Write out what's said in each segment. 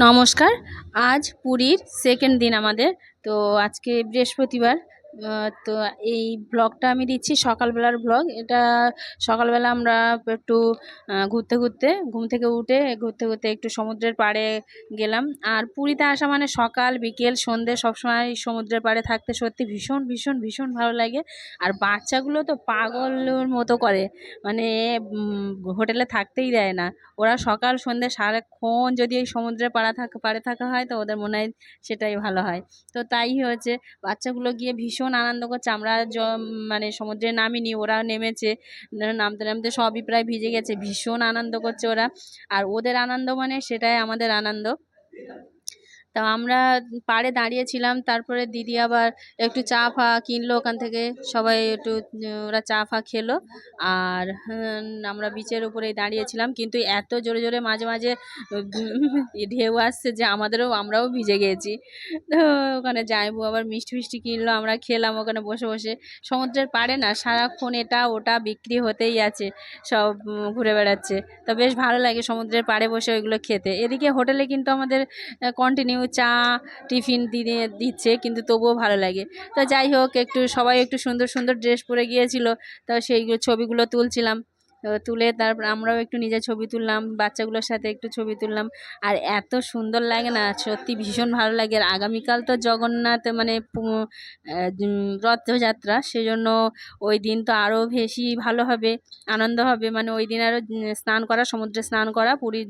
নমস্কার। আজ পুরীর সেকেন্ড দিন আমাদের। তো আজকে বৃহস্পতিবার। তো এই ব্লগটা আমি দিচ্ছি সকালবেলার ব্লগ। এটা সকালবেলা আমরা একটু ঘুরতে ঘুরতে, ঘুম থেকে উঠে ঘুরতে ঘুরতে একটু সমুদ্রের পাড়ে গেলাম। আর পুরীতে আসা মানে সকাল, বিকেল, সন্ধে সবসময় সমুদ্রের পাড়ে থাকতে সত্যি ভীষণ ভীষণ ভীষণ ভালো লাগে। আর বাচ্চাগুলো তো পাগলের মতো করে মানে হোটেলে থাকতেই দেয় না। ওরা সকাল সন্ধ্যে সারাক্ষণ যদি এই সমুদ্রের পাড়া থাকা, পাড়ে থাকা হয়, তো ওদের মনে হয় সেটাই ভালো হয়। তো তাই হয়েছে, বাচ্চাগুলো গিয়ে ভীষণ আনন্দ করছে। আমরা মানে সমুদ্রে নামিনি ওরা নেমেছে নামতে নামতে সবই প্রায় ভিজে গেছে। ভীষণ আনন্দ করছে ওরা। আর ওদের আনন্দ মানে সেটাই আমাদের আনন্দ। তা আমরা পাড়ে দাঁড়িয়েছিলাম তারপরে দিদি আবার একটু চা ফা কিনলো ওখান থেকে, সবাই একটু ওরা চা ফা খেলো। আর আমরা বিচের উপরেই দাঁড়িয়েছিলাম কিন্তু এত জোরে জোরে মাঝে মাঝে ঢেউ আসছে যে আমাদেরও, আমরাও ভিজে গিয়েছি তো ওখানে যাইবো আবার মিষ্টি ফিষ্টি কিনলো, আমরা খেলাম ওখানে বসে বসে। সমুদ্রের পাড়ে না, সারাক্ষণ এটা ওটা বিক্রি হতেই আছে, সব ঘুরে বেড়াচ্ছে। তো বেশ ভালো লাগে সমুদ্রের পাড়ে বসে ওইগুলো খেতে। এদিকে হোটেলে কিন্তু আমাদের কন্টিনিউ চা, টিফিন দিয়ে দিচ্ছে, কিন্তু তবুও ভালো লাগে। তো যাই হোক, একটু সবাই একটু সুন্দর সুন্দর ড্রেস পরে গিয়েছিল, তো সেইগুলো ছবিগুলো তুলছিলাম। তুলে তারপর আমরাও একটু নিজের ছবি তুললাম, বাচ্চাগুলোর সাথে একটু ছবি তুললাম। আর এত সুন্দর লাগে না, সত্যি ভীষণ ভালো লাগে। আর আগামীকাল তো জগন্নাথ মানে রথযাত্রা, সেজন্য ওই দিন তো আরও বেশি ভালো হবে, আনন্দ হবে। মানে ওই দিন আরও স্নান করা, সমুদ্রে স্নান করা, পুরীর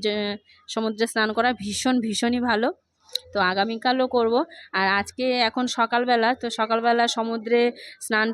সমুদ্রে স্নান করা ভীষণ, ভীষণই ভালো। তো আগামীকালও করব। আর আজকে এখন সকালবেলা তো সকালবেলা সমুদ্রে স্নান